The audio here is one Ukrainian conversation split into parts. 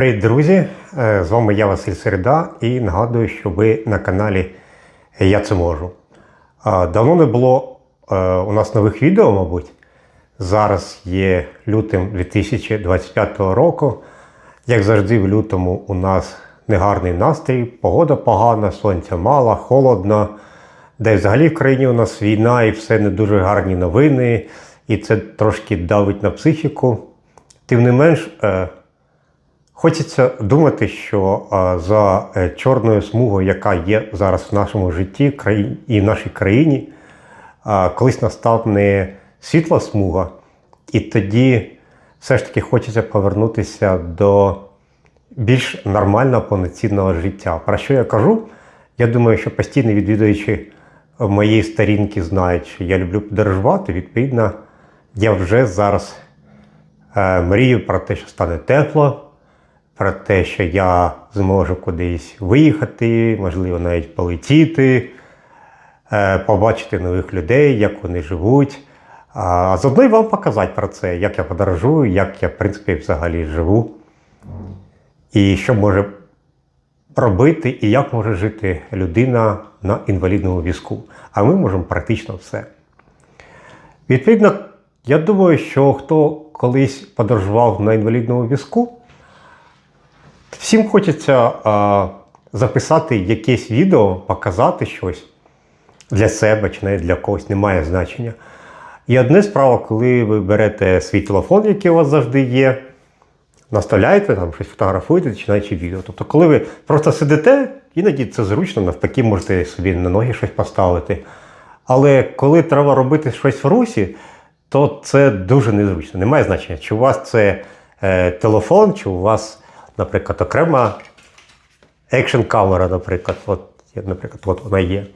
Привіт, друзі! Е, З вами я Василь Середа і нагадую, що ви на каналі Я це можу. Давно не було е, у нас нових відео, мабуть. Зараз є лютим 2025 року. Як завжди, в лютому у нас негарний настрій, погода погана, сонця мало, холодно. Де взагалі в країні у нас війна і все не дуже гарні новини, і це трошки давить на психіку. Тим не менш, е, Хочеться думати, що за е, чорною смугою, яка є зараз в нашому житті і в нашій країні, колись настане світла смуга, і тоді все ж таки хочеться повернутися до більш нормального повноцінного життя. Про що я кажу? Я думаю, що постійні відвідувачі моєї сторінки знають, що я люблю подорожувати. Відповідно, я вже зараз е, мрію про те, що стане тепло про те, що я зможу кудись виїхати, можливо, навіть полетіти, е, побачити нових людей, як вони живуть. А заодно і вам показати про це, як я подорожую, як я, в принципі, взагалі живу. І що може робити, і як може жити людина на інвалідному візку. А ми можемо практично все. Відповідно, я думаю, що хто колись подорожував на інвалідному візку, Всім хочеться а, записати якесь відео, показати щось для себе чи навіть для когось, немає значення. І одне справа, коли ви берете свій телефон, який у вас завжди є, наставляєте, там щось фотографуєте, починаючи відео. Тобто, коли ви просто сидите, іноді це зручно, навпаки, можете собі на ноги щось поставити. Але коли треба робити щось в русі, то це дуже незручно. Немає значення, чи у вас це е, телефон, чи у вас наприклад, окрема екшн камера, наприклад, от, наприклад, от вона є.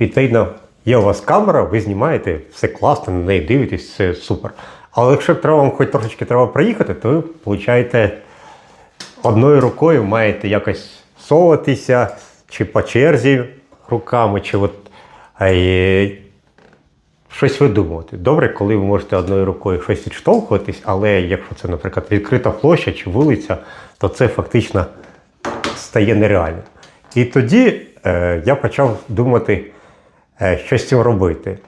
Відповідно, є у вас камера, ви знімаєте, все класно, на неї дивитесь, все супер. Але якщо треба вам хоч трошечки треба проїхати, то ви получаєте одною рукою маєте якось соватися, чи по черзі руками, чи от, щось видумувати. Добре, коли ви можете одною рукою щось відштовхуватись, але якщо це, наприклад, відкрита площа чи вулиця, то це фактично стає нереальним. І тоді е, я почав думати, е, що з цим робити.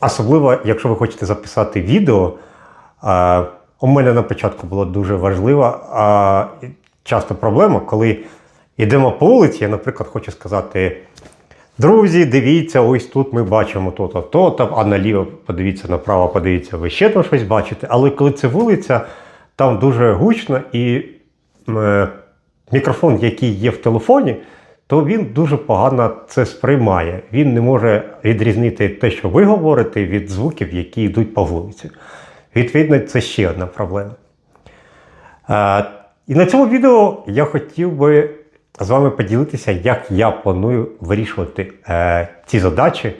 Особливо, якщо ви хочете записати відео, е, у мене на початку було дуже важливо, а часто проблема, коли йдемо по вулиці, я, наприклад, хочу сказати. Друзі, дивіться, ось тут ми бачимо то-то, то-то, а наліво подивіться, направо подивіться, ви ще там щось бачите. Але коли це вулиця, там дуже гучно і е, мікрофон, який є в телефоні, то він дуже погано це сприймає. Він не може відрізнити те, що ви говорите, від звуків, які йдуть по вулиці. Відповідно, це ще одна проблема. Е, і на цьому відео я хотів би з вами поділитися, як я планую вирішувати е, ці задачі,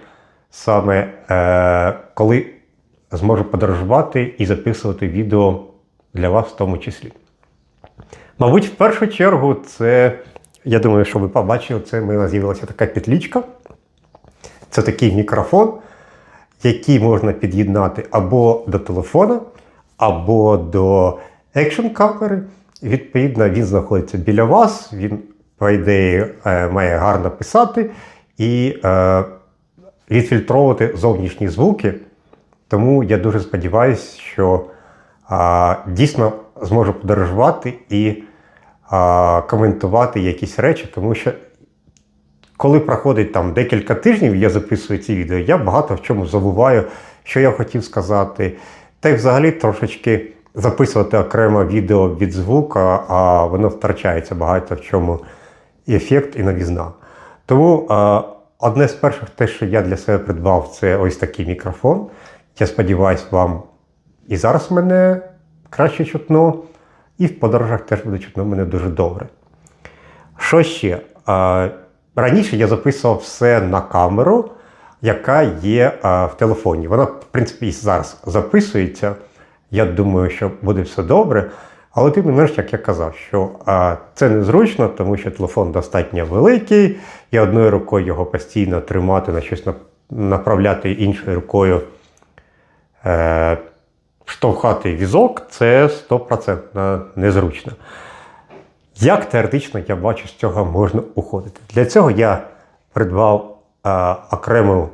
саме е, коли зможу подорожувати і записувати відео для вас в тому числі. Мабуть, в першу чергу, це, я думаю, що ви побачили, це в мене з'явилася така петлічка. Це такий мікрофон, який можна під'єднати або до телефона, або до екшн камери. Відповідно, він знаходиться біля вас, він, по ідеї, е, має гарно писати і е, відфільтровувати зовнішні звуки. Тому я дуже сподіваюся, що дійсно зможу подорожувати і коментувати якісь речі, тому що коли проходить там декілька тижнів, я записую ці відео, я багато в чому забуваю, що я хотів сказати. Та й взагалі трошечки записувати окремо відео від звука, а воно втрачається багато в чому і ефект, і новізна. Тому а, одне з перших те, що я для себе придбав, це ось такий мікрофон. Я сподіваюся, вам і зараз мене краще чутно, і в подорожах теж буде чутно мене дуже добре. Що ще? А, Раніше я записував все на камеру, яка є а, в телефоні. Вона, в принципі, і зараз записується. Я думаю, що буде все добре. Але тим не менш, як я казав, що а, це незручно, тому що телефон достатньо великий, і одною рукою його постійно тримати на щось направляти іншою рукою. Е, штовхати візок це 100% незручно. Як теоретично я бачу, з цього можна уходити? Для цього я придбав е, окрему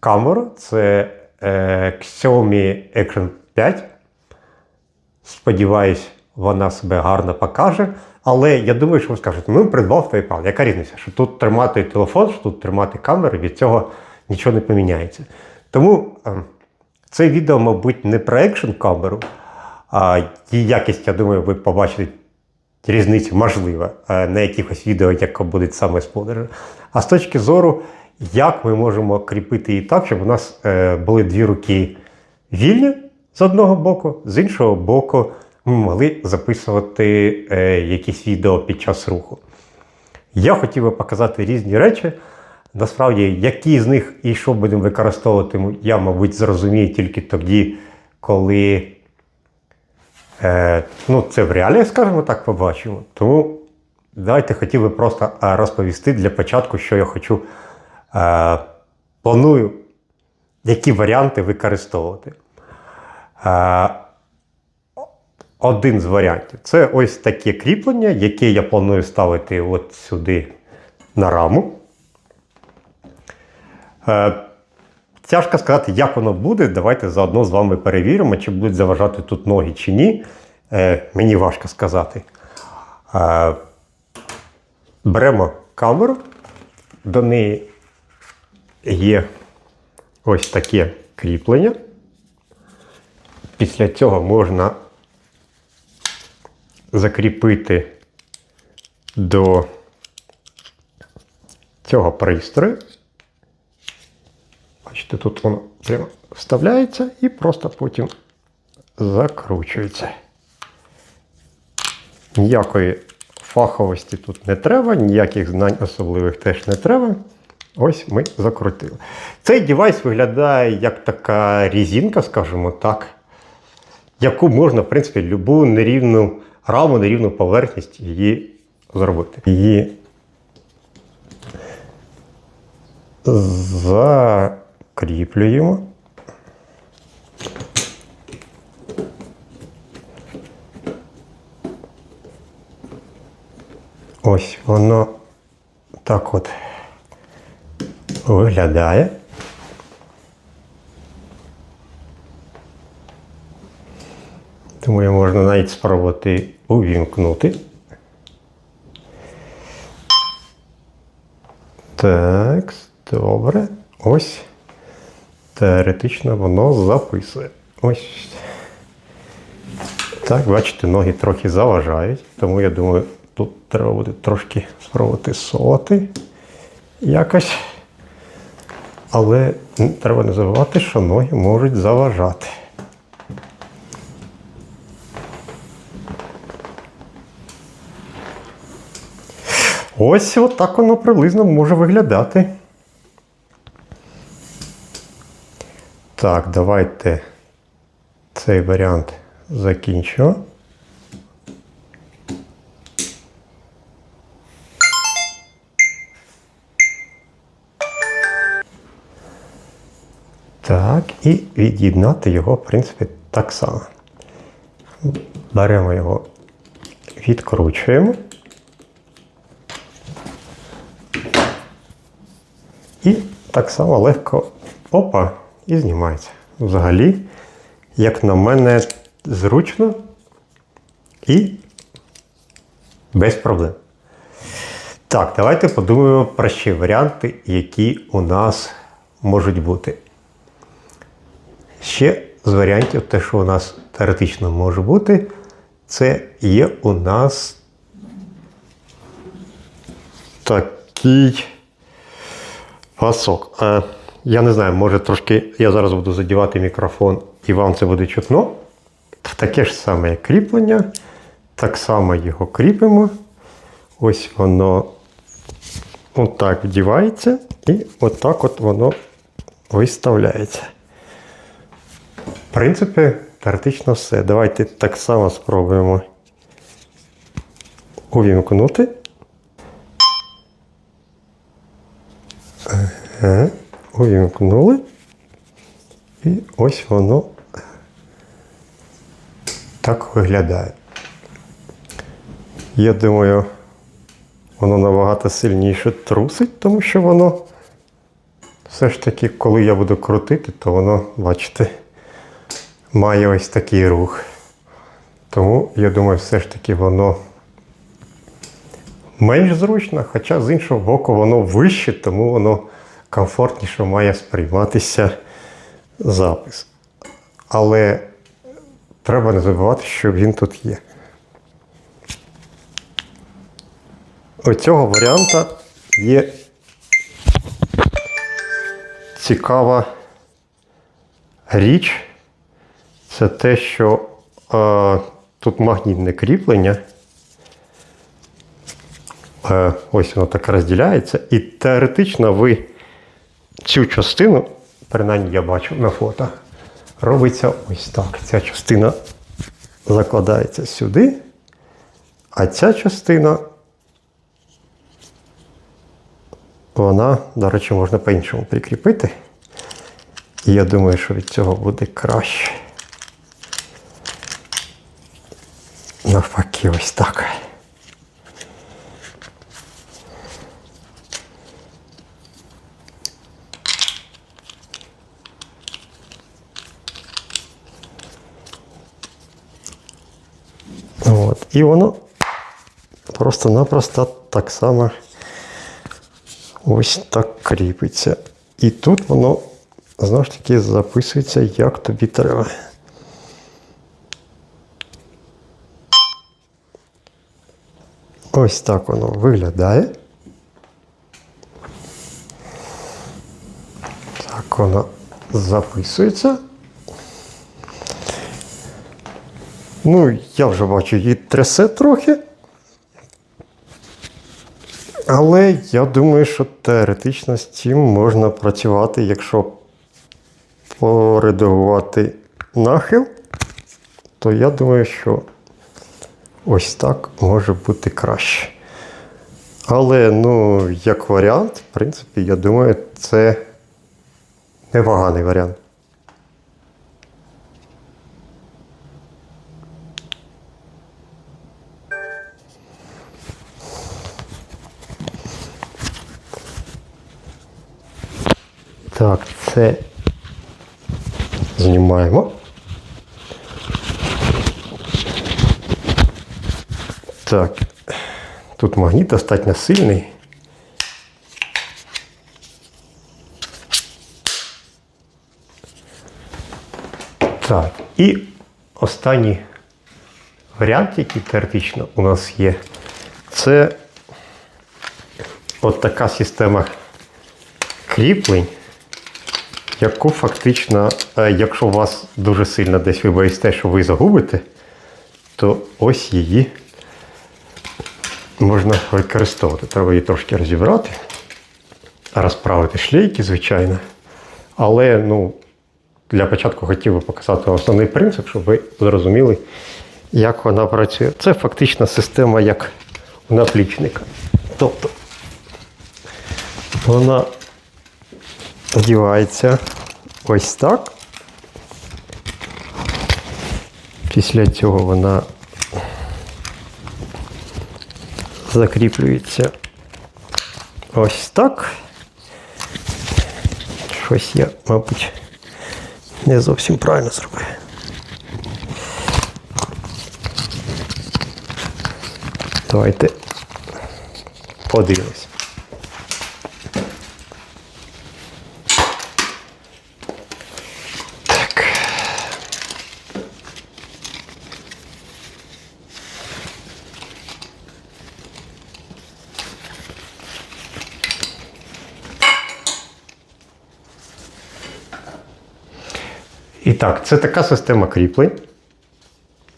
камеру. Це е, Xiaomi Action 5. Сподіваюсь, вона себе гарно покаже. Але я думаю, що ви скажете, ну придбав PayPal. Яка різниця? Що тут тримати телефон, що тут тримати камеру, від цього нічого не поміняється. Тому е, це відео, мабуть, не про екшн камеру, а її якість, я думаю, ви побачите різницю можлива е, на якихось відео, яке буде саме з. А з точки зору, як ми можемо кріпити її так, щоб у нас е, були дві руки вільні з одного боку, з іншого боку, ми могли записувати е, якісь відео під час руху. Я хотів би показати різні речі. Насправді, які з них і що будемо використовувати, я, мабуть, зрозумію тільки тоді, коли е, ну, це в реаліях, скажімо так, побачимо. Тому давайте хотів би просто е, розповісти для початку, що я хочу. Е, планую, які варіанти використовувати. Один з варіантів це ось таке кріплення, яке я планую ставити от сюди на раму. Е, Тяжко сказати, як воно буде. Давайте заодно з вами перевіримо, чи будуть заважати тут ноги чи ні. Е, Мені важко сказати. Е, Беремо камеру, до неї є ось таке кріплення. Після цього можна закріпити до цього пристрою. Бачите, тут воно прямо вставляється і просто потім закручується. Ніякої фаховості тут не треба, ніяких знань особливих теж не треба. Ось ми закрутили. Цей девайс виглядає як така різинка, скажімо так, яку можна, в принципі, любу нерівну раму, нерівну поверхність її зробити. Її закріплюємо. Ось воно так от виглядає. Тому я можна навіть спробувати увімкнути. Так, добре. Ось. Теоретично воно записує. Ось. Так, бачите, ноги трохи заважають, тому я думаю, тут треба буде трошки спробувати соти якось. Але треба не забувати, що ноги можуть заважати. Ось отак воно приблизно може виглядати. Так, давайте цей варіант закінчимо. Так, і від'єднати його, в принципі, так само. Беремо його, відкручуємо. І так само легко опа і знімається. Взагалі, як на мене, зручно і без проблем. Так, давайте подумаємо про ще варіанти, які у нас можуть бути. Ще з варіантів, те, що у нас теоретично може бути, це є у нас такий пасок. Е, я не знаю, може трошки я зараз буду задівати мікрофон і вам це буде чутно. Таке ж саме кріплення. Так само його кріпимо. Ось воно отак вдівається і отак от воно виставляється. В принципі, теоретично все. Давайте так само спробуємо увімкнути. Ага, увімкнули. І ось воно так виглядає. Я думаю, воно набагато сильніше трусить, тому що воно все ж таки, коли я буду крутити, то воно, бачите, має ось такий рух. Тому я думаю, все ж таки воно менш зручно, хоча з іншого боку воно вище, тому воно комфортніше має сприйматися запис. Але треба не забувати, що він тут є. У цього варіанта є цікава річ. Це те, що е, тут магнітне кріплення. Е, ось воно так розділяється. І теоретично ви цю частину, принаймні я бачу на фото, робиться ось так. Ця частина закладається сюди, а ця частина, вона, до речі, можна по-іншому прикріпити. І я думаю, що від цього буде краще. Навпаки, ось так. От. І воно просто-напросто так само ось так кріпиться. І тут воно знову ж таки записується, як тобі треба. Ось так воно виглядає. Так воно записується. Ну, я вже бачу, її трясе трохи. Але я думаю, що теоретично з цим можна працювати, якщо поредагувати нахил, то я думаю, що ось так може бути краще. Але, ну, як варіант, в принципі, я думаю, це непоганий варіант. Так, це знімаємо. Так, тут магніт достатньо сильний. Так, і останній варіант, який теоретично у нас є, це от така система кріплень, яку фактично, е, якщо у вас дуже сильно десь ви боїсте, що ви загубите, то ось її можна використовувати. Треба її трошки розібрати, розправити шлейки, звичайно. Але ну, для початку хотів би показати основний принцип, щоб ви зрозуміли, як вона працює. Це фактично система як наплічника. Тобто вона одівається ось так. Після цього вона закріплюється ось так. Щось я, мабуть, не зовсім правильно зробив. Давайте подивимось. Так, це така система кріплень,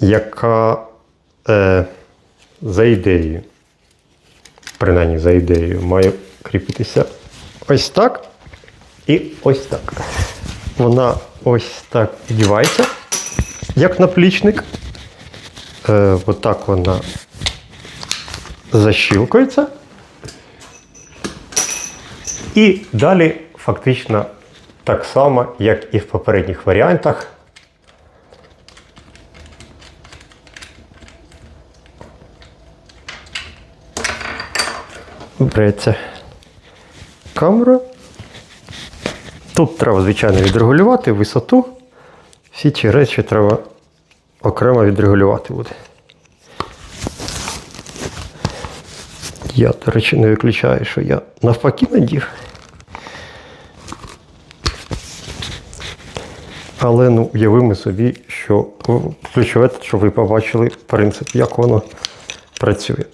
яка е, за ідеєю, принаймні за ідеєю, має кріпитися ось так і ось так. Вона ось так підівається, як наплічник. Е, отак вона защілкується. І далі фактично так само, як і в попередніх варіантах. береться камера. Тут треба, звичайно, відрегулювати висоту. Всі ці речі треба окремо відрегулювати буде. Я, до речі, не виключаю, що я навпаки надів. Але ну, уявимо собі, що ключове, що ви побачили принцип, як воно працює.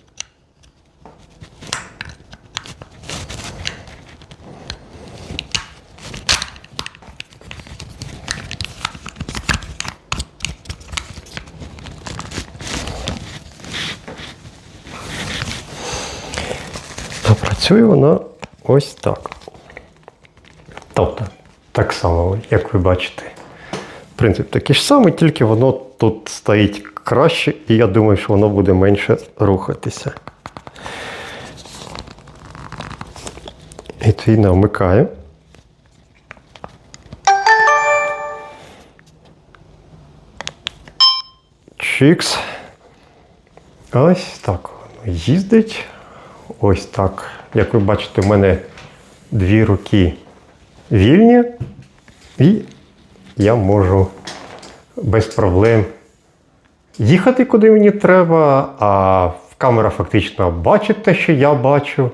Працює вона ось так. Тобто, так само, як ви бачите. Принцип такий ж самий, тільки воно тут стоїть краще, і я думаю, що воно буде менше рухатися. Відповідно, вмикаю. Чікс. Ось так воно їздить. Ось так. Як ви бачите, в мене дві руки вільні, і я можу без проблем їхати куди мені треба, а камера фактично бачить те, що я бачу,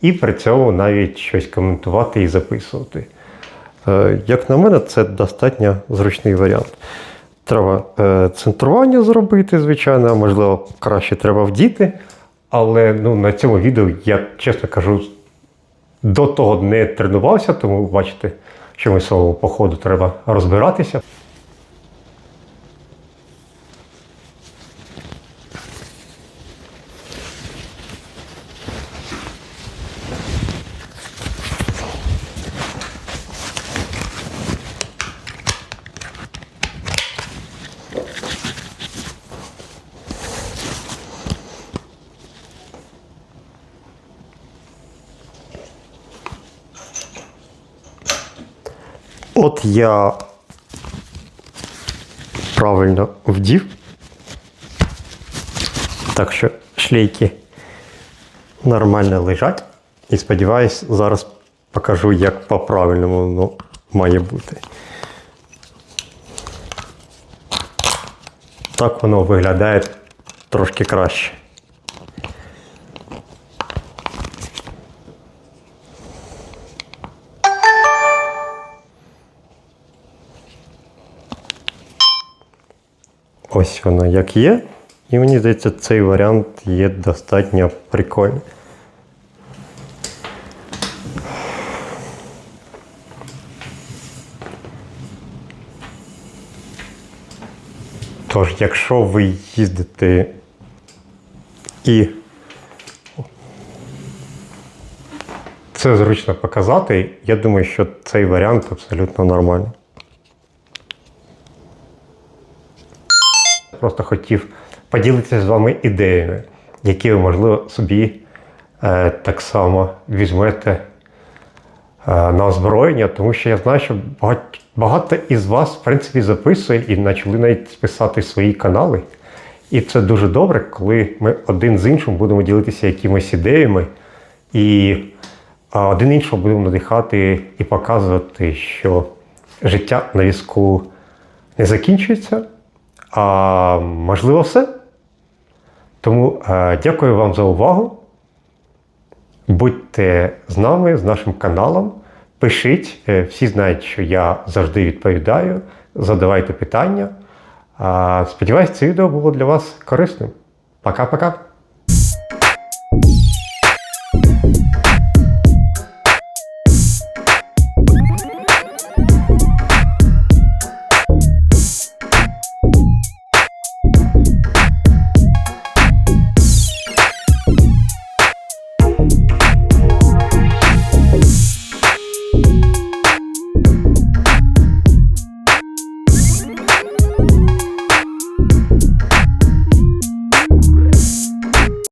і при цьому навіть щось коментувати і записувати. Е, Як на мене, це достатньо зручний варіант. Треба е, центрування зробити, звичайно, можливо, краще треба вдіти. Але ну, на цьому відео я, чесно кажу, до того не тренувався, тому бачите, що свого походу треба розбиратися. От я правильно вдів. Так що шлейки нормально лежать. І сподіваюсь, зараз покажу, як по-правильному воно має бути. Так воно виглядає трошки краще. Ось воно як є. І мені здається, цей варіант є достатньо прикольний. Тож, якщо ви їздите і це зручно показати, я думаю, що цей варіант абсолютно нормальний. Просто хотів поділитися з вами ідеями, які ви, можливо, собі е, так само візьмете е, на озброєння, тому що я знаю, що багато, багато із вас, в принципі, записує і почали навіть писати свої канали. І це дуже добре, коли ми один з іншим будемо ділитися якимись ідеями, і один іншого будемо надихати і показувати, що життя на візку не закінчується. А можливо, все. Тому е, дякую вам за увагу. Будьте з нами, з нашим каналом. Пишіть, Е, всі знають, що я завжди відповідаю. Задавайте питання. Е, сподіваюсь, це відео було для вас корисним. Пока-пока.